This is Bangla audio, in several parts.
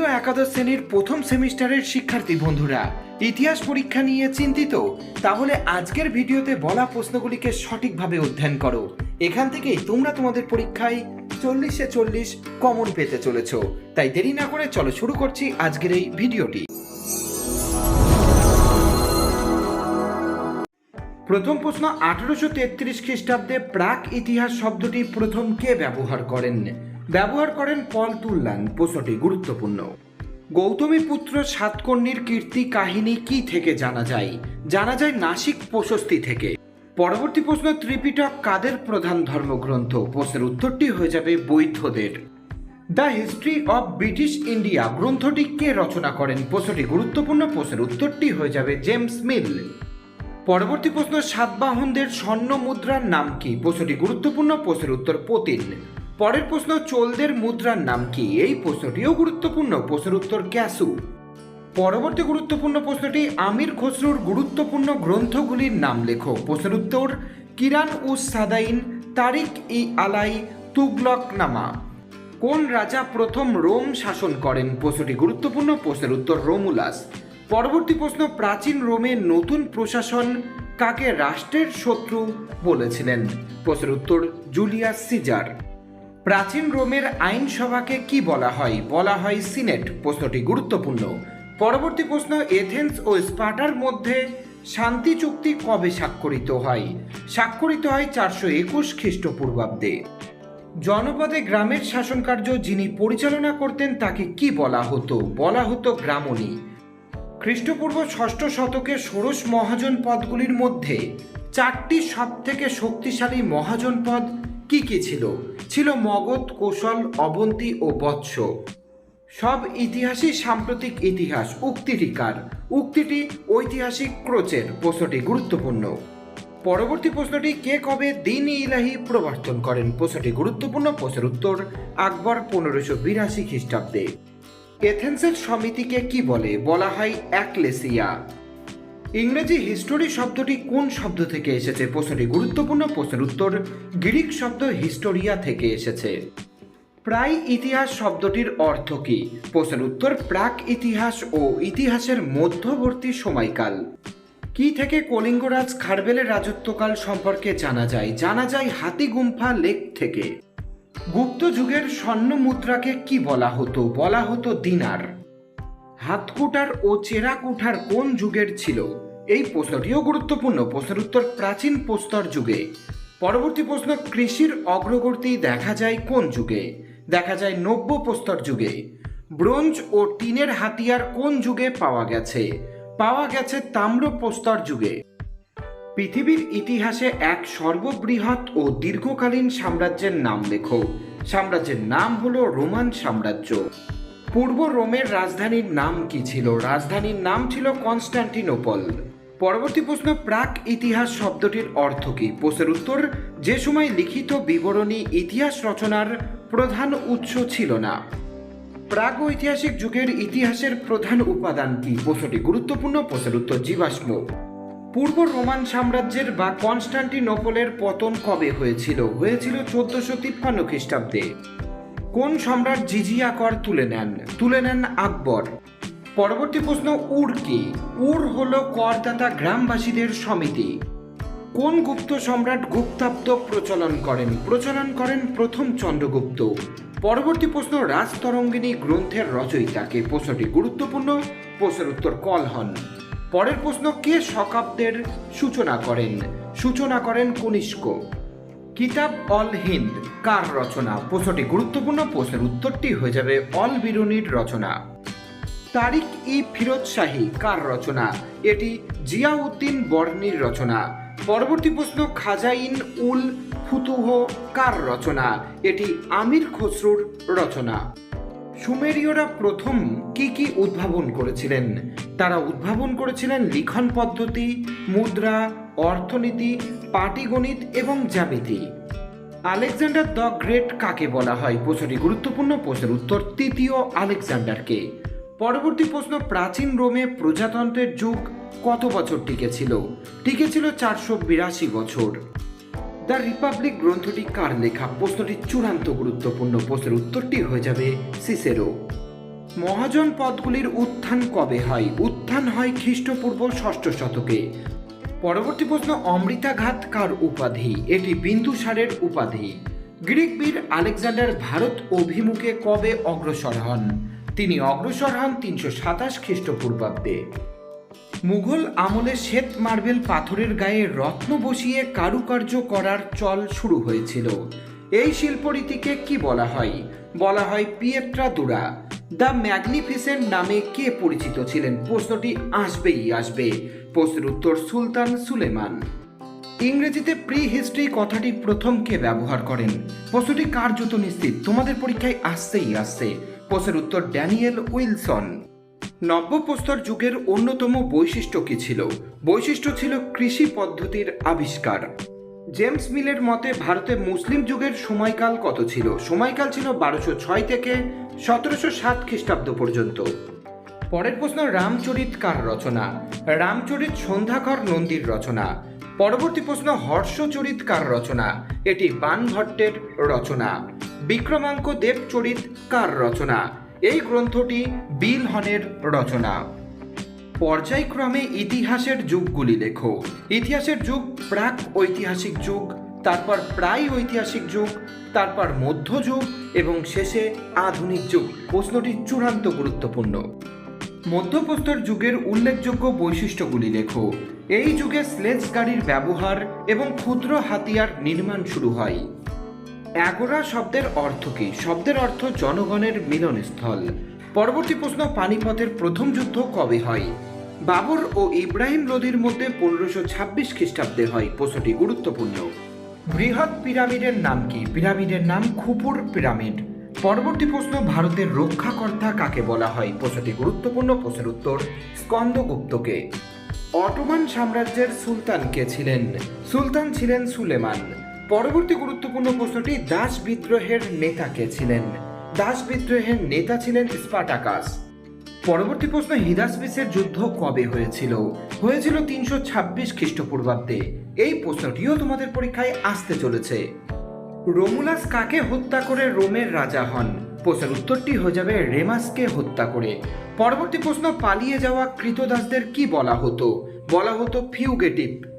তৃতীয় একাদশ শ্রেণির প্রথম সেমিস্টারের শিক্ষার্থী বন্ধুরা, ইতিহাস পরীক্ষা নিয়ে চিন্তিত? তাহলে আজকের ভিডিওতে বলা প্রশ্নগুলিকে সঠিকভাবে অধ্যয়ন করো। এখান থেকেই তোমরা তোমাদের পরীক্ষায় চল্লিশে চল্লিশ কমন পেতে চলেছ। তাই দেরি না করে চলো শুরু করছি আজকের এই ভিডিওটি। প্রথম প্রশ্ন, আঠারোশো তেত্রিশ খ্রিস্টাব্দে প্রাক ইতিহাস শব্দটি প্রথম কে ব্যবহার করেন? ব্যবহার করেন পল তুল্লান, প্রশ্নটি গুরুত্বপূর্ণ। গৌতমী পুত্র সাতকর্ণীর কীর্তি কাহিনী কি থেকে জানা যায়? জানা যায় নাসিক প্রশস্তি থেকে। পরবর্তী প্রশ্ন, ত্রিপিটক কাদের প্রধান ধর্মগ্রন্থ? প্রশ্নের উত্তরটি হয়ে যাবে বৌদ্ধদের the history of British India, গ্রন্থটি কে রচনা করেন? প্রশ্নটি গুরুত্বপূর্ণ, প্রশ্নের উত্তরটি হয়ে যাবে জেমস মিল। পরবর্তী প্রশ্ন, সাতবাহনদের স্বর্ণ মুদ্রার নাম কি? প্রশ্নটি গুরুত্বপূর্ণ, প্রশ্নের উত্তর পতিন পরের প্রশ্ন, চোলদের মুদ্রার নাম কি? এই প্রশ্নটিও গুরুত্বপূর্ণ। প্রশ্নের উত্তর ক্যাসু। পরবর্তী গুরুত্বপূর্ণ প্রশ্নটি, আমির খসরুর গুরুত্বপূর্ণ গ্রন্থগুলির নাম লেখো। প্রশ্নের উত্তর, কিরান উস সাদাইন, তারিক ই আলাই, তুগলক নামা। কোন রাজা প্রথম রোম শাসন করেন? প্রশ্নটি গুরুত্বপূর্ণ, প্রশ্নের উত্তর রোমুলাস। পরবর্তী প্রশ্ন, প্রাচীন রোমে নতুন প্রশাসন কাকে রাষ্ট্রের শত্রু বলেছিলেন? প্রশ্নের উত্তর, জুলিয়াস সিজার। প্রাচীন রোমের আইনসভাকে কি বলা হয়? বলা হয় সিনেট। প্রশ্নটি গুরুত্বপূর্ণ। পরবর্তী প্রশ্ন, এথেন্স ও স্পার্টার মধ্যে শান্তি চুক্তি কবে স্বাক্ষরিত হয়? স্বাক্ষরিত হয় চারশো একুশ খ্রিস্টপূর্বাব্দে। জনপদে গ্রামের শাসনকার্য যিনি পরিচালনা করতেন তাকে কি বলা হতো? বলা হতো গ্রামণী। খ্রিস্টপূর্ব ষষ্ঠ শতকে ষোড়শ মহাজন পদগুলির মধ্যে চারটি সবথেকে শক্তিশালী মহাজন পদ কি কি ছিল? ছিল মগধ, কৌশল, অবন্তী ও বৎস। সব ইতিহাসই সাম্প্রতিক ইতিহাস, উক্তিটিকার। উক্তিটি ঐতিহাসিক ক্রোচের প্রশ্নটি গুরুত্বপূর্ণ। পরবর্তী প্রশ্নটি, কে কবে দিন ইলাহি প্রবর্তন করেন? প্রশ্নটি গুরুত্বপূর্ণ, প্রশ্নের উত্তর আকবর পনেরোশো বিরাশি খ্রিস্টাব্দে। এথেন্সের সমিতিকে কি বলে? বলা হয় অ্যাকলেসিয়া। ইংরেজি হিস্টোরি শব্দটি কোন শব্দ থেকে এসেছে? প্রশ্নটি গুরুত্বপূর্ণ। প্রশ্নের উত্তর, গ্রিক শব্দ হিস্টোরিয়া থেকে এসেছে। প্রায় ইতিহাস শব্দটির অর্থ কি? প্রশ্নের উত্তর, প্রাক ইতিহাস ও ইতিহাসের মধ্যবর্তী সময়কাল। কি থেকে কলিঙ্গরাজ খারবেলের রাজত্বকাল সম্পর্কে জানা যায়? জানা যায় হাতি গুম্ফা লেক থেকে। গুপ্ত যুগের স্বর্ণ মুদ্রাকে কি বলা হতো? বলা হতো দিনার। হাতকুটার ও চেরাকুঠার কোন যুগের ছিল? এই প্রশ্নটিও গুরুত্বপূর্ণ। প্রশ্নের উত্তর প্রাচীন প্রস্তর যুগে। পরবর্তী প্রশ্ন, কৃষির অগ্রগতি দেখা যায় কোন যুগে? দেখা যায় নব্য প্রস্তর যুগে। ব্রোঞ্জ ও টিনের হাতিয়ার কোন যুগে পাওয়া গেছে? পাওয়া গেছে তাম্র প্রস্তর যুগে। পৃথিবীর ইতিহাসে এক সর্ববৃহৎ ও দীর্ঘকালীন সাম্রাজ্যের নাম লেখো। সাম্রাজ্যের নাম হলো রোমান সাম্রাজ্য। পূর্ব রোমের রাজধানীর নাম কি ছিল? রাজধানীর নাম ছিল কনস্টান্টিনোপল। পরবর্তী প্রশ্ন, প্রাক ইতিহাস শব্দটির অর্থ কী? প্রশ্নের উত্তর, যে সময় লিখিত বিবরণী ইতিহাস রচনার প্রধান উৎস ছিল না। প্রাগ ঐতিহাসিক যুগের ইতিহাসের প্রধান উপাদান কি? প্রশ্নটি গুরুত্বপূর্ণ, প্রশ্নের উত্তর জীবাশ্ম। পূর্ব রোমান সাম্রাজ্যের বা কনস্টান্টিনোপলের পতন কবে হয়েছিল? হয়েছিল চোদ্দশো তিপ্পান্ন খ্রিস্টাব্দে। সম্রাট জিজিয়া কর তুলে নেন? তুলে নেন আকবর। পরবর্তী প্রশ্ন, উর কি? উর হল করদাতা গ্রামবাসীদের সমিতি। কোন গুপ্ত সম্রাট গুপ্তাব্দ প্রচলন করেন? প্রচলন করেন প্রথম চন্দ্রগুপ্ত। পরবর্তী প্রশ্ন, রাজতরঙ্গিনী গ্রন্থের রচয়িতাকে? প্রশ্নটি গুরুত্বপূর্ণ, প্রশ্নের উত্তর কল হন। পরের প্রশ্ন, কে শকাব্দের সূচনা করেন? সূচনা করেন কনিষ্ক। কিতাব অল হিন্দ, কার রচনা? প্রশ্নটি গুরুত্বপূর্ণ, প্রশ্নের উত্তরটি হয়ে যাবে অল বিরুনির রচনা। তারিক ই ফিরোজ শাহী, কার রচনা? এটি জিয়াউদ্দিন বর্ণির রচনা। পরবর্তী প্রশ্ন, খাজাইন উল ফুতুহ, কার রচনা? এটি আমির খসরুর রচনা। সুমেরীয়রা প্রথম কি কি উদ্ভাবন করেছিলেন? তারা উদ্ভাবন করেছিলেন লিখন পদ্ধতি, মুদ্রা, অর্থনীতি, পাটিগণিত এবং জ্যামিতি। আলেকজান্ডার দ্য গ্রেট কাকে বলা হয়? প্রশ্নটি গুরুত্বপূর্ণ। প্রশ্নের উত্তর তৃতীয় আলেকজান্ডারকে। পরবর্তী প্রশ্ন, প্রাচীন রোমে প্রজাতন্ত্রের যুগ কত বছর টিকেছিল? টিকেছিল চারশো বিরাশি বছর। দ্য রিপাবলিক গ্রন্থটি কার লেখা? প্রশ্নটি চূড়ান্ত গুরুত্বপূর্ণ। প্রশ্নের উত্তরটি হয়ে যাবে সিসেরো। মহাজন পদগুলির উত্থান কবে হয়? উত্থান হয় খ্রিস্টপূর্ব ষষ্ঠ শতকে। পরবর্তী প্রশ্ন, অমৃতাঘাত কার উপাধি? এটি বিন্দুসারের উপাধি। গ্রিক বীর আলেকজান্ডার ভারত অভিমুখে কবে অগ্রসর হন? তিনি অগ্রসর হন তিনশো সাতাশ খ্রিস্টপূর্বাব্দে। মুঘল আমলে শ্বেত মার্বেল পাথরের গায়ে রত্ন বসিয়ে কারুকার্য করার চল শুরু হয়েছিল। এই শিল্পরীতিকে কি বলা হয়? বলা হয় পিয়েট্রা দুরা দ্য ম্যাগনিফিসেন্ট নামে কে পরিচিত ছিলেন? প্রশ্নটি আসবেই আসবে। প্রশ্নের উত্তর সুলতান সুলেমান। ইংরেজিতে প্রি হিস্ট্রি কথাটি প্রথম কে ব্যবহার করেন? প্রশ্নটি কার্যত নিশ্চিত। তোমাদের পরীক্ষায় আসছেই আসছে। প্রশ্নের উত্তর ড্যানিয়েল উইলসন। নব্যপ্রস্তর যুগের অন্যতম বৈশিষ্ট্য কি ছিল? বৈশিষ্ট্য ছিল কৃষি পদ্ধতির আবিষ্কার। জেমস মিলের মতে, ভারতে মুসলিম যুগের সময়কাল কত ছিল? সময়কাল ছিল বারোশো ছয় থেকে সতেরোশো সাত খ্রিস্টাব্দ পর্যন্ত। পরের প্রশ্ন, রামচরিত কার রচনা? রামচরিত সন্ধ্যাকর নন্দীর রচনা। পরবর্তী প্রশ্ন, হর্ষচরিত কার রচনা? এটি বানভট্টের রচনা। বিক্রমাঙ্ক দেবচরিত কার রচনা? এই গ্রন্থটি বিলহনের রচনা। পর্যায়ক্রমে ইতিহাসের যুগগুলি লেখো। ইতিহাসের যুগ, প্রাক ঐতিহাসিক যুগ, তারপর প্রায় ঐতিহাসিক যুগ, তারপর মধ্যযুগ এবং শেষে আধুনিক যুগ। প্রশ্নটি চূড়ান্ত গুরুত্বপূর্ণ। মধ্যপ্রস্তর যুগের উল্লেখযোগ্য বৈশিষ্ট্যগুলি লেখো। এই যুগে স্লেজ গাড়ির ব্যবহার এবং ক্ষুদ্র হাতিয়ার নির্মাণ শুরু হয়। অ্যাগোরা শব্দের অর্থ কী? শব্দের অর্থ জনগণের মিলনস্থল। পরবর্তী প্রশ্ন পানিপথের প্রথম যুদ্ধ কবে হয়? বাবর ও ইব্রাহিম লোদির মধ্যে পনেরোশো ছাব্বিশ খ্রিস্টাব্দে হয় প্রশ্নটি গুরুত্বপূর্ণ। বৃহৎ পিরামিডের নাম কি? পিরামিডের নাম খুপুর পিরামিড। পরবর্তী প্রশ্ন, ভারতের রক্ষাকর্তা কাকে বলা হয়? প্রশ্নটি গুরুত্বপূর্ণ, প্রশ্নের উত্তর স্কন্দগুপ্তকে। অটোমান সাম্রাজ্যের সুলতান কে ছিলেন? সুলতান ছিলেন সুলেমান। পরবর্তী গুরুত্বপূর্ণ প্রশ্নটি, দাস বিদ্রোহের নেতা কে ছিলেন? দাস বিদ্রোহের নেতা ছিলেন স্পাটাকাস পরবর্তী প্রশ্ন হিদাসপিসের যুদ্ধ কবে হয়েছিল? হয়েছিল তিনশো ছাব্বিশ খ্রিস্টপূর্বাব্দে। এই প্রশ্নটিও তোমাদের পরীক্ষায় আসতে চলেছে। রোমুলাস কাকে হত্যা করে রোমের রাজা হন? প্রশ্নের উত্তরটি হয়ে যাবে রেমাসকে হত্যা করে। পরবর্তী প্রশ্ন, পালিয়ে যাওয়া কৃতদাসদের কি বলা হতো? বলা হতো ফিউগেটিভ।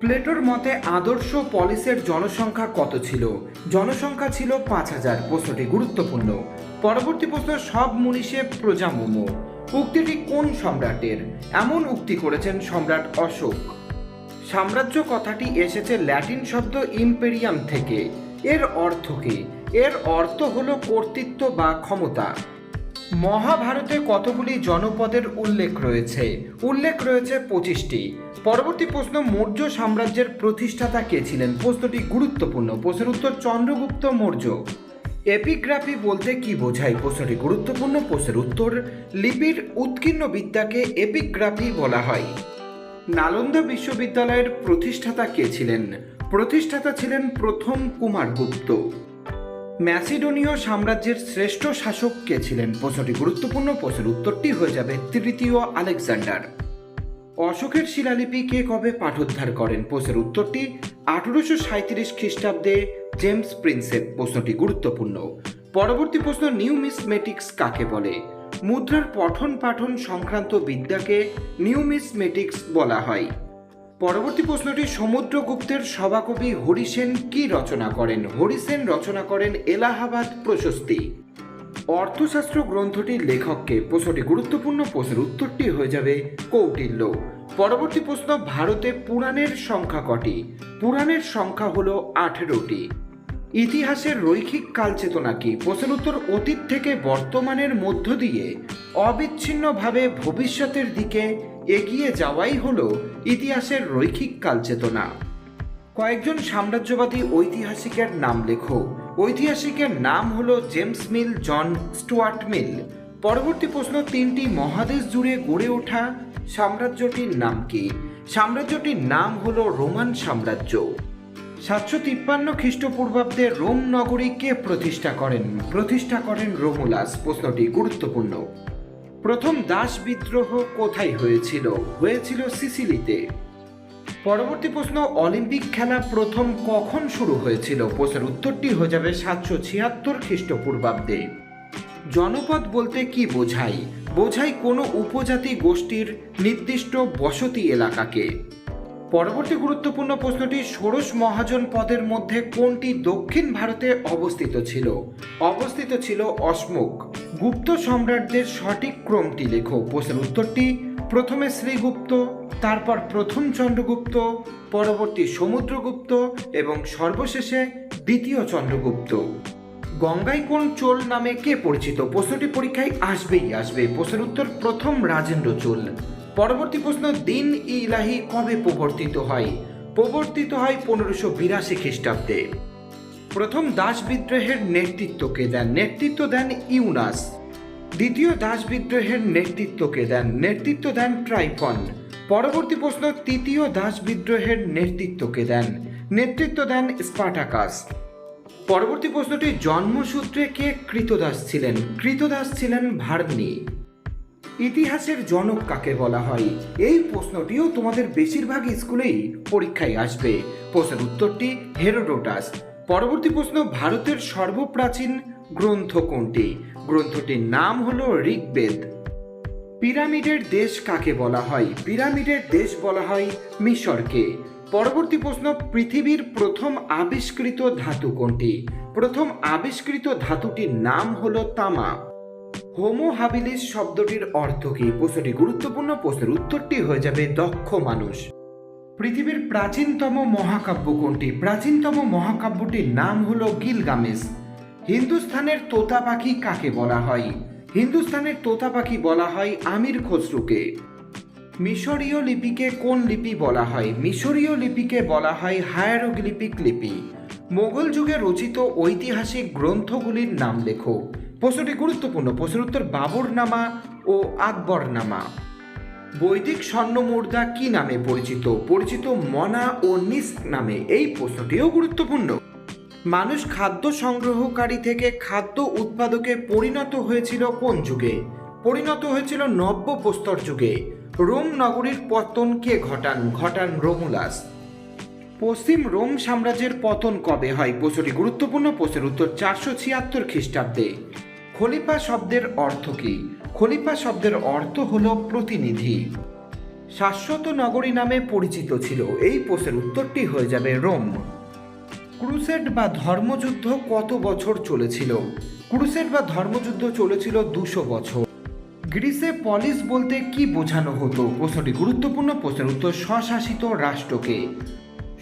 প্লেটোর মতে আদর্শ পলিসের জনসংখ্যা কত ছিল? জনসংখ্যা ছিল পাঁচ হাজার, প্রশ্নটি গুরুত্বপূর্ণ। পরবর্তী প্রশ্ন, সব মনীষে প্রজামুম। উক্তিটি কোন সম্রাটের? এমন উক্তি করেছেন সম্রাট অশোক। সাম্রাজ্য কথাটি এসেছে ল্যাটিন শব্দ ইম্পেরিয়াম থেকে। এর অর্থ কি? এর অর্থ হলো কর্তৃত্ব বা ক্ষমতা। মহাভারতে কতগুলি জনপদের উল্লেখ রয়েছে? উল্লেখ রয়েছে পঁচিশটি। পরবর্তী প্রশ্ন, মৌর্য সাম্রাজ্যের প্রতিষ্ঠাতা কে ছিলেন? প্রশ্নটি গুরুত্বপূর্ণ। প্রশ্নের উত্তর চন্দ্রগুপ্ত মৌর্য। এপিগ্রাফি বলতে কি বোঝায়? প্রশ্নটি গুরুত্বপূর্ণ। প্রশ্নের উত্তর, লিপির উৎকীর্ণ বিদ্যাকে এপিগ্রাফি বলা হয়। নালন্দা বিশ্ববিদ্যালয়ের প্রতিষ্ঠাতা কে ছিলেন? প্রতিষ্ঠাতা ছিলেন প্রথম কুমারগুপ্ত। ম্যাসিডোনীয় সাম্রাজ্যের শ্রেষ্ঠ শাসক কে ছিলেন? প্রশ্নটি গুরুত্বপূর্ণ। প্রশ্নের উত্তরটি হয়ে যাবে তৃতীয় আলেকজান্ডার। অশোকের শিলালিপি কে কবে পাঠোদ্ধার করেন? প্রশ্নের উত্তরটি আঠারোশো সাঁত্রিশ খ্রিস্টাব্দে জেমস প্রিন্সেপ। প্রশ্নটি গুরুত্বপূর্ণ। পরবর্তী প্রশ্ন, নিউমিসমেটিক্স কাকে বলে? মুদ্রার পঠন পাঠন সংক্রান্ত বিদ্যাকে নিউমিসমেটিক্স বলা হয়। পরবর্তী প্রশ্নটি সমুদ্রগুপ্তের সভাকবি হরিসেন কি রচনা করেন? হরিসেন রচনা করেন এলাহাবাদ প্রশস্তি। অর্থশাস্ত্র গ্রন্থটির লেখককে প্রশ্নটি গুরুত্বপূর্ণ প্রশ্নের উত্তরটি হয়ে যাবে কৌটিল্য। পরবর্তী প্রশ্ন, ভারতে পুরাণের সংখ্যা কটি? পুরাণের সংখ্যা হলো আঠেরোটি। ইতিহাসের রৈখিক কালচেতনা কি? প্রশ্নের উত্তর, অতীত থেকে বর্তমানের মধ্য দিয়ে অবিচ্ছিন্নভাবে ভবিষ্যতের দিকে এগিয়ে যাওয়াই হল ইতিহাসের রৈখিক কালচেতনা। কয়েকজন সাম্রাজ্যবাদী ঐতিহাসিকের নাম লেখো। ঐতিহাসিকের নাম হল জেমস মিল, জন স্টুয়ার্ট মিল। পরবর্তী প্রশ্ন, তিনটি মহাদেশ জুড়ে গড়ে ওঠা সাম্রাজ্যটির নাম কি? সাম্রাজ্যটির নাম হল রোমান সাম্রাজ্য। সাতশো তিপ্পান্ন খ্রিস্টপূর্বাব্দে রোম নগরী কে প্রতিষ্ঠা করেন? প্রতিষ্ঠা করেন রোমুলাস। প্রশ্নটি গুরুত্বপূর্ণ। প্রথম দাস বিদ্রোহ কোথায় হয়েছিল? হয়েছিল সিসিলিতে। পরবর্তী প্রশ্ন, অলিম্পিক খেলা প্রথম কখন শুরু হয়েছিল? প্রশ্নের উত্তরটি হয়ে যাবে সাতশো ছিয়াত্তর খ্রিস্টপূর্বাব্দে। জনপদ বলতে কি বোঝায়? বোঝায় কোনো উপজাতি গোষ্ঠীর নির্দিষ্ট বসতি এলাকাকে। পরবর্তী গুরুত্বপূর্ণ প্রশ্নটি ষোড়শ মহাজন পদের মধ্যে কোনটি দক্ষিণ ভারতে অবস্থিত ছিল? অবস্থিত ছিল অশ্মুক গুপ্ত সম্রাটদের সঠিক ক্রমটি লেখো। প্রশ্নের উত্তরটি, প্রথমে শ্রীগুপ্ত, তারপর প্রথম চন্দ্রগুপ্ত, পরবর্তী সমুদ্রগুপ্ত এবং সর্বশেষে দ্বিতীয় চন্দ্রগুপ্ত। গঙ্গাই কোন চোল নামে কে পরিচিত? প্রশ্নটি পরীক্ষায় আসবেই আসবে। প্রশ্নের উত্তর, প্রথম রাজেন্দ্র চোল। পরবর্তী প্রশ্ন, দিন ইলাহি কবে প্রবর্তিত হয়? প্রবর্তিত হয় পনেরোশো বিরাশি খ্রিস্টাব্দে। প্রথম দাস বিদ্রোহের নেতৃত্বকে দেন? নেতৃত্ব দেন ইউনাস। দ্বিতীয় দাস বিদ্রোহের নেতৃত্বকে দেন? নেতৃত্ব দেন ট্রাইফন পরবর্তী প্রশ্ন, তৃতীয় দাস বিদ্রোহের নেতৃত্বকে দেন? নেতৃত্ব দেন স্পার্টাকাস। পরবর্তী প্রশ্নটি, জন্মসূত্রে কে কৃতদাস ছিলেন? কৃতদাস ছিলেন ভার্নি। ইতিহাসের জনক কাকে বলা হয়? এই প্রশ্নটিও তোমাদের বেশিরভাগ স্কুলেই পরীক্ষায় আসবে। প্রশ্নের উত্তরটি হেরোডোটাস। পরবর্তী প্রশ্ন, ভারতের সর্বপ্রাচীন গ্রন্থ কোনটি? গ্রন্থটির নাম হলো ঋগ্বেদ। পিরামিডের দেশ কাকে বলা হয়? পিরামিডের দেশ বলা হয় মিশরকে। পরবর্তী প্রশ্ন, পৃথিবীর প্রথম আবিষ্কৃত ধাতু কোনটি? প্রথম আবিষ্কৃত ধাতুটির নাম হলো তামা। হোমো হাবিলিস শব্দটির অর্থ কি? প্রশ্নটি গুরুত্বপূর্ণ, প্রশ্নের উত্তরটি হয়ে যাবে দক্ষ মানুষ। পৃথিবীর প্রাচীনতম মহাকাব্য কোনটি? প্রাচীনতম মহাকাব্যটির নাম হলো গিলগামেশ। হিন্দুস্থানের তোতা পাখি কাকে বলা হয়? হিন্দুস্থানের তোতা পাখি বলা হয় আমির খসরুকে। মিশরীয় লিপিকে কোন লিপি বলা হয়? মিশরীয় লিপিকে বলা হয় হায়ারোগ্লিপিক লিপি। মোগল যুগে রচিত ঐতিহাসিক গ্রন্থগুলির নাম লেখো। প্রশ্নটি গুরুত্বপূর্ণ। প্রশ্নের উত্তর বাবরনামা ও আকবরনামা। বৈদিক স্বর্ণ মুদ্রা কি নামে পরিচিত? পরিচিত মনা ও নিস্ক নামে। এই প্রশ্নটিও গুরুত্বপূর্ণ। মানুষ খাদ্য সংগ্রহকারী থেকে খাদ্য উৎপাদকে পরিণত হয়েছিল কোন যুগে? পরিণত হয়েছিল নব্য প্রস্তর যুগে। রোম নগরীর পতন কে ঘটান? ঘটান রোমুলাস। পশ্চিম রোম সাম্রাজ্যের পতন কবে হয়? প্রশ্নটি গুরুত্বপূর্ণ। প্রশ্নের উত্তর চারশো ছিয়াত্তর খ্রিস্টাব্দে। খলিফা শব্দের অর্থ কি? খলিফা শব্দের অর্থ হল প্রতিনিধি। শাশ্বত নগরী নামে পরিচিত ছিল। এই প্রশ্নের উত্তরটি হয়ে যাবে রোম। ক্রুসেড বা ধর্মযুদ্ধ কত বছর চলেছিল? ক্রুসেড বা ধর্মযুদ্ধ চলেছিল দুশো বছর। গ্রিসে পলিস বলতে কি বোঝানো হতো? প্রশ্নটি গুরুত্বপূর্ণ প্রশ্নের উত্তর স্বশাসিত রাষ্ট্রকে।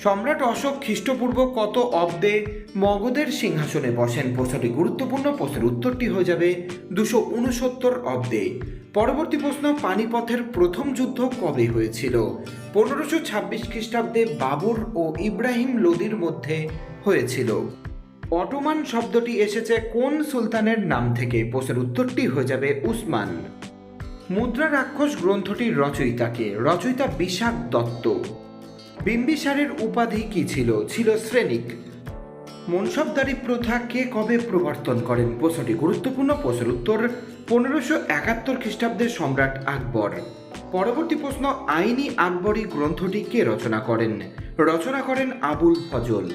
সম্রাট অশোক খ্রিস্টপূর্ব কত অব্দে মগধের সিংহাসনে বসেন? প্রশ্নটি গুরুত্বপূর্ণ। প্রশ্নের উত্তরটি হয়ে যাবে দুশো উনসত্তর অব্দে। পরবর্তী প্রশ্ন, পানিপথের প্রথম যুদ্ধ কবে হয়েছিল? পনেরোশো ছাব্বিশ খ্রিস্টাব্দে বাবর ও ইব্রাহিম লোদির মধ্যে হয়েছিল। অটোমান শব্দটি এসেছে কোন সুলতানের নাম থেকে? প্রশ্নের উত্তরটি হয়ে যাবে উসমান। মুদ্রা রাক্ষস গ্রন্থটির রচয়িতাকে। রচয়িতা বিশাখ দত্ত। বিম্বিসারের উপাধি কি ছিল? ছিল শ্রেণিক। মনসবদারি প্রথা কে কবে প্রবর্তন করেন? প্রশ্নটি গুরুত্বপূর্ণ। প্রশ্নের উত্তর পনেরোশো একাত্তর খ্রিস্টাব্দের সম্রাট আকবর। পরবর্তী প্রশ্ন, আইনি আকবরী গ্রন্থটি কে রচনা করেন? রচনা করেন আবুল ফজল।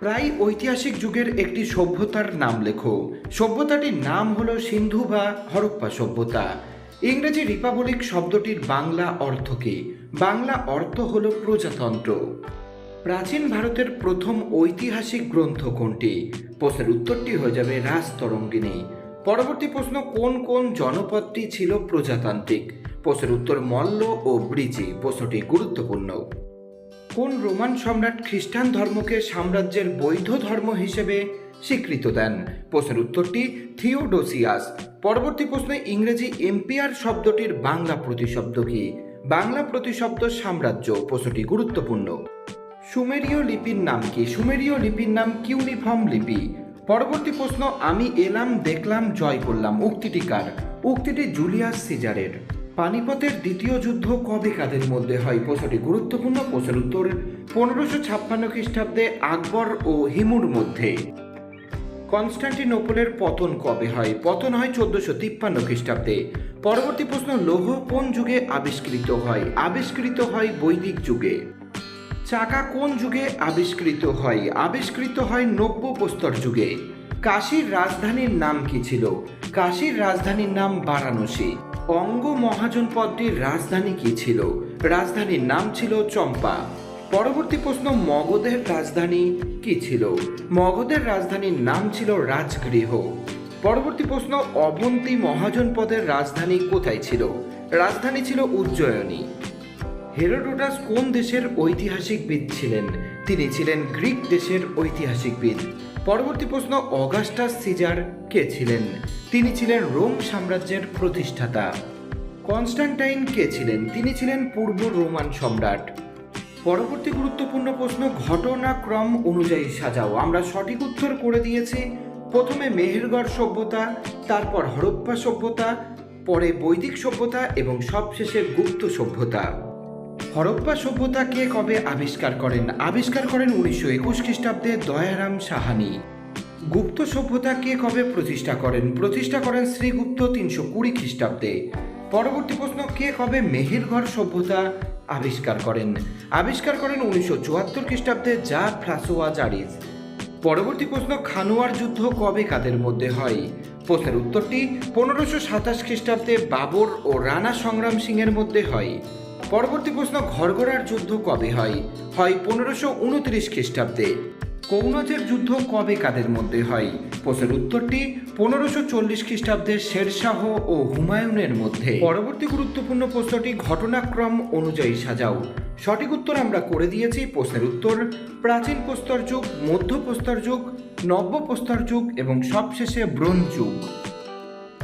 প্রায় ঐতিহাসিক যুগের একটি সভ্যতার নাম লেখো। সভ্যতাটির নাম হলো সিন্ধু বা হরপ্পা সভ্যতা। ইংরেজি রিপাবলিক শব্দটির বাংলা অর্থ কি? বাংলা অর্থ হল প্রজাতন্ত্র। প্রাচীন ভারতের প্রথম ঐতিহাসিক গ্রন্থ কোনটি? প্রশ্নের উত্তরটি হয়ে যাবে রাজতরঙ্গিনী পরবর্তী প্রশ্ন, কোন কোন জনপদটি ছিল প্রজাতান্ত্রিক? প্রশ্নের উত্তর, মল্ল ও ব্রিজি। প্রশ্নটি গুরুত্বপূর্ণ। কোন রোমান সম্রাট খ্রিস্টান ধর্মকে সাম্রাজ্যের বৈধ ধর্ম হিসেবে স্বীকৃত দেন। প্রশ্নের উত্তরটি থিওডোসিয়াস। পরবর্তী প্রশ্নে ইংরেজি এম্পিয়ার শব্দটির বাংলা প্রতিশব্দ কি? বাংলা প্রতিশব্দ সাম্রাজ্য, প্রশ্নটি গুরুত্বপূর্ণ। সুমেরীয় লিপির নাম কি? সুমেরীয় লিপির নাম কিউনিফর্ম লিপি। পরবর্তী প্রশ্ন, আমি এলাম, দেখলাম, জয় করলাম, উক্তিটি কার? উক্তিটি জুলিয়াস সিজারের। পানিপথের দ্বিতীয় যুদ্ধ কবে কাদের মধ্যে হয়? প্রশ্নটি গুরুত্বপূর্ণ। প্রশ্নের উত্তর পনেরোশো ছাপ্পান্ন খ্রিস্টাব্দে আকবর ও হিমুর মধ্যে। কনস্টান্টিনোপলের পতন কবে হয়? পতন হয় চোদ্দশো তিপ্পান্ন খ্রিস্টাব্দে। পরবর্তী প্রশ্ন, লৌহ কোন যুগে আবিষ্কৃত হয়? আবিষ্কৃত হয় বৈদিক যুগে। চাকা কোন যুগে আবিষ্কৃত হয়? আবিষ্কৃত হয় নব্য প্রস্তর যুগে। কাশীর রাজধানীর নাম কি ছিল? কাশীর রাজধানীর নাম বারাণসী। অঙ্গ মহাজন পদটির রাজধানী কি ছিল? রাজধানীর নাম ছিল চম্পা। পরবর্তী প্রশ্ন, মগধের রাজধানী কি ছিল? মগধের রাজধানীর নাম ছিল রাজগৃহ। পরবর্তী প্রশ্ন, অবন্তী মহাজন পদের রাজধানী কোথায় ছিল? রাজধানী ছিল উজ্জয়নী। হেরোডোটাস কোন দেশের ঐতিহাসিকবিদ ছিলেন? তিনি ছিলেন গ্রিক দেশের ঐতিহাসিকবিদ পরবর্তী প্রশ্ন, অগাস্টাস সিজার কে ছিলেন? তিনি ছিলেন রোম সাম্রাজ্যের প্রতিষ্ঠাতা। কনস্ট্যান্টাইন কে ছিলেন? তিনি ছিলেন পূর্ব রোমান সম্রাট। পরবর্তী গুরুত্বপূর্ণ প্রশ্ন, ঘটনাক্রম অনুযায়ী সাজাও। আমরা সঠিক উত্তর করে দিয়েছি। প্রথমে মেহেরগড় সভ্যতা, তারপর হরপ্পা সভ্যতা, পরে বৈদিক সভ্যতা এবং সবশেষে গুপ্ত সভ্যতা। হরপ্পা সভ্যতা কে কবে আবিষ্কার করেন? আবিষ্কার করেন উনিশশো একুশ খ্রিস্টাব্দে দয়ারাম সাহানি। গুপ্ত সভ্যতা কে কবে প্রতিষ্ঠা করেন? প্রতিষ্ঠা করেন শ্রীগুপ্ত তিনশো কুড়ি খ্রিস্টাব্দে। পরবর্তী প্রশ্ন, কে কবে মেহেরগড় সভ্যতা আবিষ্কার করেন। আবিষ্কার করেন উনিশশো চুয়াত্তর খ্রিস্টাব্দে যা ফ্রাসোয়া জারিজ। পরবর্তী প্রশ্ন, খানোয়ার যুদ্ধ কবে কাদের মধ্যে হয়? প্রশ্নের উত্তরটি, পনেরোশো সাতাশ খ্রিস্টাব্দে বাবর ও রানা সংগ্রাম সিংয়ের মধ্যে হয়। পরবর্তী প্রশ্ন ঘরঘরার যুদ্ধ কবে হয়? হয় পনেরোশো উনত্রিশ খ্রিস্টাব্দে। কৌনজের যুদ্ধ কবে কাদের মধ্যে হয়? প্রশ্নের উত্তরটি পনেরোশো চল্লিশ খ্রিস্টাব্দে শেরশাহ ও হুমায়ুনের মধ্যে। পরবর্তী গুরুত্বপূর্ণ প্রশ্নটি ঘটনাক্রম অনুযায়ী সাজাও। সঠিক উত্তর আমরা করে দিয়েছি, প্রশ্নের উত্তর প্রাচীন প্রস্তর যুগ, মধ্য প্রস্তর যুগ, নব্য প্রস্তর যুগ এবং সবশেষে ব্রোঞ্জ যুগ।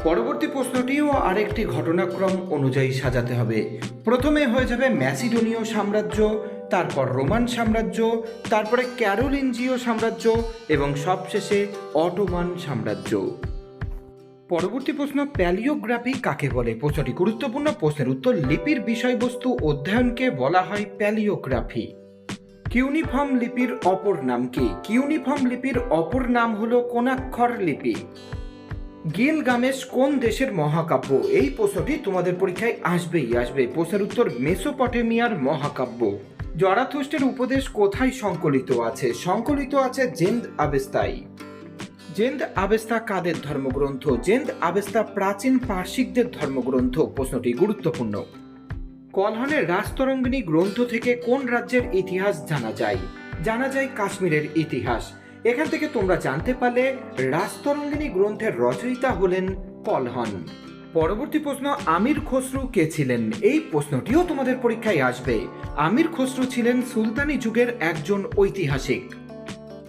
পরবর্তী প্রশ্নটিও আরেকটি ঘটনাক্রম অনুযায়ী সাজাতে হবে। প্রথমে হয়ে যাবে ম্যাসিডোনীয় সাম্রাজ্য তারপর রোমান সাম্রাজ্য, তারপরে ক্যারোলিনজিও সাম্রাজ্য এবং সবশেষে অটোমান সাম্রাজ্য। পরবর্তী প্রশ্ন, প্যালিওগ্রাফি কাকে বলে? প্রশ্নটি গুরুত্বপূর্ণ। প্রশ্নের উত্তর লিপির বিষয়বস্তু অধ্যয়নকে বলা হয় প্যালিওগ্রাফি। কিউনিফর্ম লিপির অপর নাম কি? কিউনিফর্ম লিপির অপর নাম হলো কোনাক্ষর লিপি। গিলগামেশ কোন দেশের মহাকাব্য? এই প্রশ্নটি তোমাদের পরীক্ষায় আসবেই আসবে প্রশ্নের উত্তর মেসোপটেমিয়ার মহাকাব্য। জরাথুষ্টের উপদেশ কোথায় সংকলিত আছে? সংকলিত আছে জেন্দ আবেস্তায়। জেন্দ আবেস্তা কাদের ধর্মগ্রন্থ? জেন্দ আবেস্তা প্রাচীন পার্শ্বিকদের ধর্মগ্রন্থ? প্রশ্নটি গুরুত্বপূর্ণ। কলহনের রাজতরঙ্গিনী গ্রন্থ থেকে কোন রাজ্যের ইতিহাস জানা যায়? জানা যায় কাশ্মীরের ইতিহাস। এখান থেকে তোমরা জানতে পারলে রাজতরঙ্গিনী গ্রন্থের রচয়িতা হলেন কলহন। পরবর্তী প্রশ্ন, আমির খসরু কে ছিলেন? এই প্রশ্নটিও তোমাদের পরীক্ষায় আসবে। আমির খসরু ছিলেন সুলতানি যুগের একজন ঐতিহাসিক।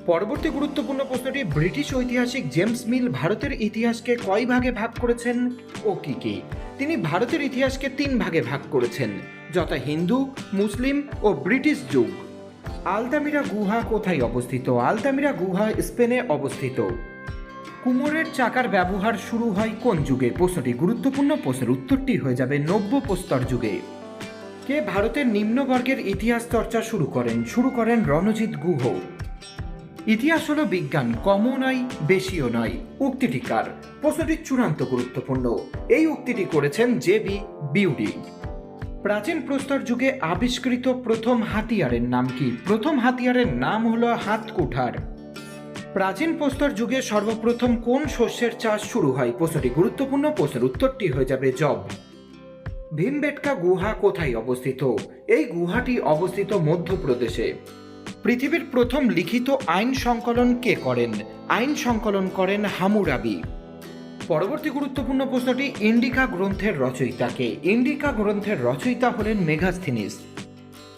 পরবর্তী গুরুত্বপূর্ণ প্রশ্নটি, ব্রিটিশ ঐতিহাসিক জেমস মিল ভারতের ইতিহাসকে কয় ভাগে ভাগ করেছেন ও কি কি? তিনি ভারতের ইতিহাসকে তিন ভাগে ভাগ করেছেন, যথা হিন্দু, মুসলিম ও ব্রিটিশ যুগ। আলতামিরা গুহা কোথায় অবস্থিত? আলতামিরা গুহা স্পেনে অবস্থিত। কুমোরের চাকার ব্যবহার শুরু হয় কোন যুগে? প্রশ্নটি গুরুত্বপূর্ণ প্রশ্নের উত্তরটি হয়ে যাবে নব্য প্রস্তর যুগে। কে ভারতের নিম্নবর্গের ইতিহাস চর্চা শুরু করেন? শুরু করেন রণজিৎ গুহ। ইতিহাস হলো বিজ্ঞান, কমও নয়, বেশিও নয়। উক্তিটি কার? প্রশ্নটি চূড়ান্ত গুরুত্বপূর্ণ। এই উক্তিটি করেছেন জে বি বিউডি। প্রাচীন প্রস্তর যুগে আবিষ্কৃত প্রথম হাতিয়ারের নাম কি? প্রথম হাতিয়ারের নাম হলো হাতকুঠার। প্রাচীন প্রস্তর যুগে সর্বপ্রথম কোন শস্যের চাষ শুরু হয়? প্রশ্নটি গুরুত্বপূর্ণ, প্রশ্নের উত্তরটি হয়ে যাবে জব। ভীমবেটকা গুহা কোথায় অবস্থিত? এই গুহাটি অবস্থিত মধ্যপ্রদেশে। পৃথিবীর প্রথম লিখিত আইন সংকলন কে করেন? আইন সংকলন করেন হামুরাবি। পরবর্তী গুরুত্বপূর্ণ প্রশ্নটি ইন্ডিকা গ্রন্থের রচয়িতাকে। ইন্ডিকা গ্রন্থের রচয়িতা হলেন মেঘাস্থিনিস।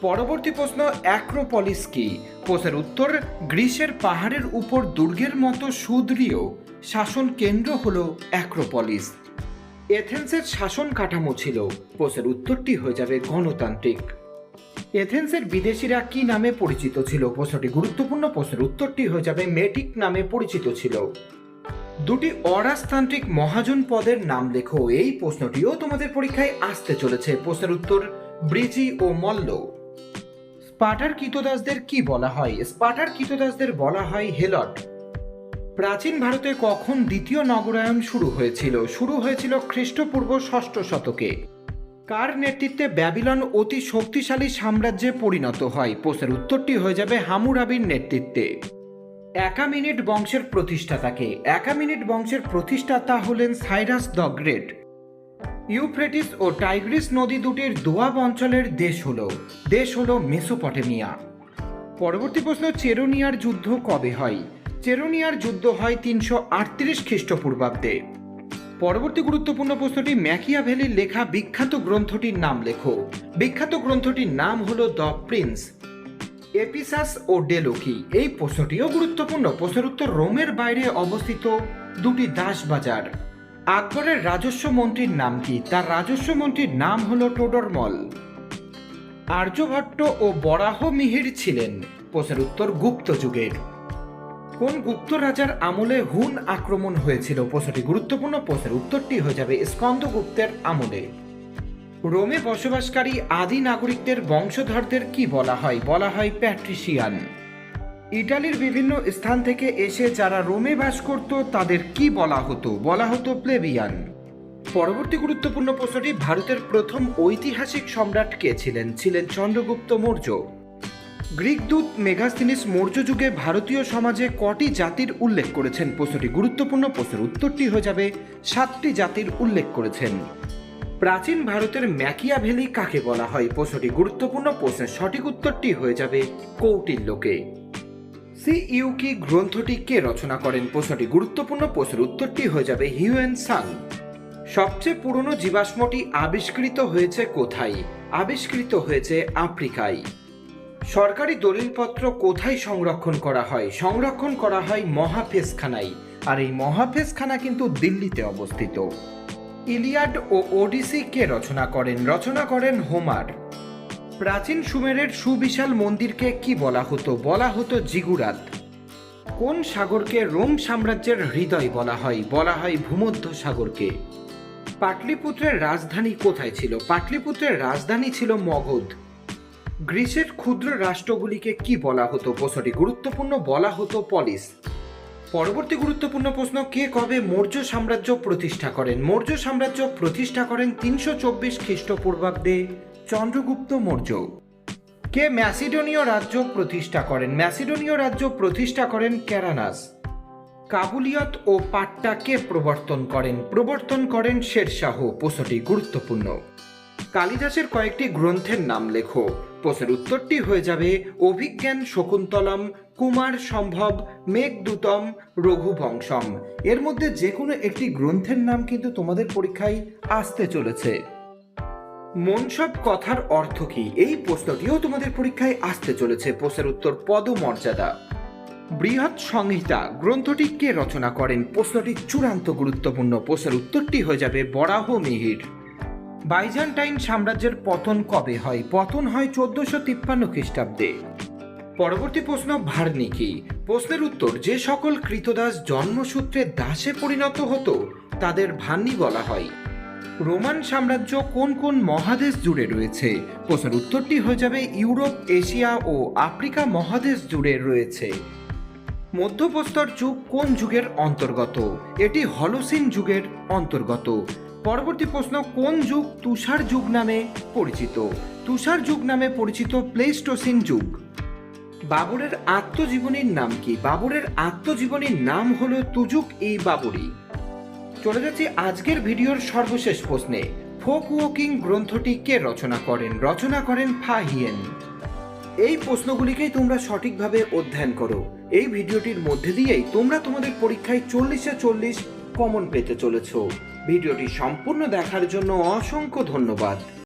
পরবর্তী প্রশ্ন, অ্যাক্রোপলিস কি? প্রশ্নের উত্তর গ্রিসের পাহাড়ের উপর দুর্গের মতো সুদৃঢ়। শাসন কেন্দ্র হল অ্যাক্রোপলিস। এথেন্সের শাসন কাঠামো ছিল। প্রশ্নের উত্তরটি হয়ে যাবে গণতান্ত্রিক। এথেন্সের বিদেশিরা কি নামে পরিচিত ছিল? প্রশ্নটি গুরুত্বপূর্ণ। প্রশ্নের উত্তরটি হয়ে যাবে মেটিক নামে পরিচিত ছিল। দুটি অরাজতান্ত্রিক মহাজন পদের নাম লেখো। এই প্রশ্নটিও তোমাদের পরীক্ষায় আসতে চলেছে। প্রশ্নের উত্তর, ব্রিজি ও মল্ল। স্পাটার কীতদাসদের কি বলা হয়? স্পাটার কীতদাসদের বলা হয় হেলট প্রাচীন ভারতে কখন দ্বিতীয় নগরায়ন শুরু হয়েছিল? শুরু হয়েছিল খ্রিস্টপূর্ব ষষ্ঠ শতকে। কার নেতৃত্বে ব্যাবিলন অতি শক্তিশালী সাম্রাজ্যে পরিণত হয়? প্রশ্নের উত্তরটি হয়ে যাবে হামুরাবির নেতৃত্বে। একামিনিট বংশের প্রতিষ্ঠাতাকে। একামিনিট বংশের প্রতিষ্ঠাতা হলেন সাইরাস দ্য গ্রেট। ইউফ্রেটিস ও টাইগ্রিস নদী দুটির দোয়াব অঞ্চলের দেশ হল দেশ হল মেসোপটেমিয়া। পরবর্তী প্রশ্ন, চেরোনিয়ার যুদ্ধ কবে হয়? চেরোনিয়ার যুদ্ধ হয় তিনশো আটত্রিশ খ্রিস্টপূর্বাব্দে। পরবর্তী গুরুত্বপূর্ণ প্রশ্নটি ম্যাকিয়াভেলির লেখা বিখ্যাত গ্রন্থটির নাম লেখো। বিখ্যাত গ্রন্থটির নাম হলো দ্য প্রিন্স। এপিসাস ও ডেলোকি, এই প্রশ্নটিও গুরুত্বপূর্ণ। প্রশ্নের উত্তর রোমের বাইরে অবস্থিত দুটি দাস বাজার আকবরের রাজস্ব মন্ত্রীর নাম কি? তার রাজস্ব মন্ত্রীর নাম হলো টোডরমল আর্যভট্ট ও বরাহ মিহির ছিলেন। প্রশ্নের উত্তর গুপ্ত যুগের। কোন গুপ্ত রাজার আমলে হুন আক্রমণ হয়েছিল? প্রশ্নটি গুরুত্বপূর্ণ। প্রশ্নের উত্তরটি হয়ে যাবে স্কন্দগুপ্তের আমলে। রোমে বসবাসকারী আদি নাগরিকদের বংশধরদের কি বলা হয়? বলা হয় প্যাট্রিশিয়ান ইটালির বিভিন্ন স্থান থেকে এসে যারা রোমে বাস করত, তাদের কি বলা হতো? বলা হতো প্লেবিয়ান। পরবর্তী গুরুত্বপূর্ণ প্রশ্নটি, ভারতের প্রথম ঐতিহাসিক সম্রাট কে ছিলেন? ছিলেন চন্দ্রগুপ্ত মৌর্য। গ্রিক দূত মেগাস্তিনিস মৌর্য যুগে ভারতীয় সমাজে কটি জাতির উল্লেখ করেছেন? প্রশ্নটি গুরুত্বপূর্ণ প্রশ্নের উত্তরটি হয়ে যাবে, সাতটি জাতির উল্লেখ করেছেন। প্রাচীন ভারতের ম্যাকিয়াভেলি কাকে বলা হয়? প্রশ্নটি গুরুত্বপূর্ণ প্রশ্নের সঠিক উত্তরটি হয়ে যাবে কৌটিল্যকে। সি ইউকি গ্রন্থটি কে রচনা করেন? প্রশ্নটি গুরুত্বপূর্ণ, প্রশ্নের উত্তরটি হয়ে যাবে হিউয়েন সাং সবচেয়ে পুরনো জীবাশ্মটি আবিষ্কৃত হয়েছে কোথায়? আবিষ্কৃত হয়েছে আফ্রিকায়। সরকারি দলিলপত্র কোথায় সংরক্ষণ করা হয়? সংরক্ষণ করা হয় মহাফেজখানায়। আর এই মহাফেজখানা কিন্তু দিল্লিতে অবস্থিত। ইলিয়াড ও ওডিসি কে রচনা করেন? রচনা করেন হোমার। প্রাচীন সুমেরের সুবিশাল মন্দিরকে কি বলা হতো? বলা হতো জিগুরাত। কোন সাগরকে রোম সাম্রাজ্যের হৃদয় বলা হয়? বলা হয় ভূমধ্য সাগরকে। পাটলিপুত্রের রাজধানী কোথায় ছিল? পাটলিপুত্রের রাজধানী ছিল মগধ। গ্রিসের ক্ষুদ্র রাষ্ট্রগুলিকে কি বলা হতো? প্রশ্নটি গুরুত্বপূর্ণ, বলা হতো পলিস। পরবর্তী গুরুত্বপূর্ণ প্রশ্ন, কে কবে মৌর্য সাম্রাজ্য প্রতিষ্ঠা করেন? মৌর্য সাম্রাজ্য প্রতিষ্ঠা করেন তিনশো চব্বিশ খ্রিস্টপূর্বাব্দে চন্দ্রগুপ্ত মৌর্য। কে ম্যাসিডোনীয় রাজ্য প্রতিষ্ঠা করেন? ম্যাসিডোনীয় রাজ্য প্রতিষ্ঠা করেন ক্যারানাস। কাবুলিয়ত ও পাট্টা কে প্রবর্তন করেন? প্রবর্তন করেন শেরশাহ প্রশ্নটি গুরুত্বপূর্ণ। কালিদাসের কয়েকটি গ্রন্থের নাম লেখো। প্রশ্নের উত্তরটি হয়ে যাবে অভিজ্ঞান শকুন্তলম, কুমার সম্ভব, মেঘদূতম, রঘুবংশম। এর মধ্যে যে কোনো একটি গ্রন্থের নাম কিন্তু তোমাদের পরীক্ষায় আসতে চলেছে। মনসব কথার অর্থ কি? এই প্রশ্নটিও তোমাদের পরীক্ষায় আসতে চলেছে। প্রশ্নের উত্তর পদমর্যাদা। বৃহৎ সংহিতা। গ্রন্থটি কে রচনা করেন? প্রশ্নটি চূড়ান্ত গুরুত্বপূর্ণ। প্রশ্নের উত্তরটি হয়ে যাবে বরাহ মিহির। বাইজান্টাইন সাম্রাজ্যের পতন কবে হয়? পতন হয় চোদ্দশো তিপ্পান্ন খ্রিস্টাব্দে। পরবর্তী প্রশ্ন, ভার্নিকি। প্রশ্নের উত্তর, যে সকল কৃতদাস জন্মসূত্রে দাসে পরিণত হতো, তাদের ভান্নি বলা হয়। রোমান সাম্রাজ্য কোন কোন মহাদেশ জুড়ে রয়েছে? প্রশ্নের উত্তরটি হয়ে যাবে ইউরোপ, এশিয়া ও আফ্রিকা মহাদেশ জুড়ে রয়েছে। মধ্যপ্রস্তর যুগ কোন যুগের অন্তর্গত? এটি হলোসিন যুগের অন্তর্গত। পরবর্তী প্রশ্ন, কোন যুগ তুষার যুগ নামে পরিচিত? তুষার যুগ নামে পরিচিত প্লেস্টোসিন যুগ। বাবরের আত্মজীবনীর নাম কি? বাবরের আত্মজীবনীর নাম হলো তুজুক ই বাবরি। চলে যাচ্ছি আজকের ভিডিওর সর্বশেষ প্রশ্নে। ফোক ওয়াকিং গ্রন্থটি কে রচনা করেন? রচনা করেন ফাহিয়েন এই প্রশ্নগুলিকেই তোমরা সঠিকভাবে অধ্যয়ন করো। এই ভিডিওটির মধ্যে দিয়েই তোমরা তোমাদের পরীক্ষায় চল্লিশে চল্লিশ কমন পেতে চলেছ। ভিডিওটি সম্পূর্ণ দেখার জন্য অসংখ্য ধন্যবাদ।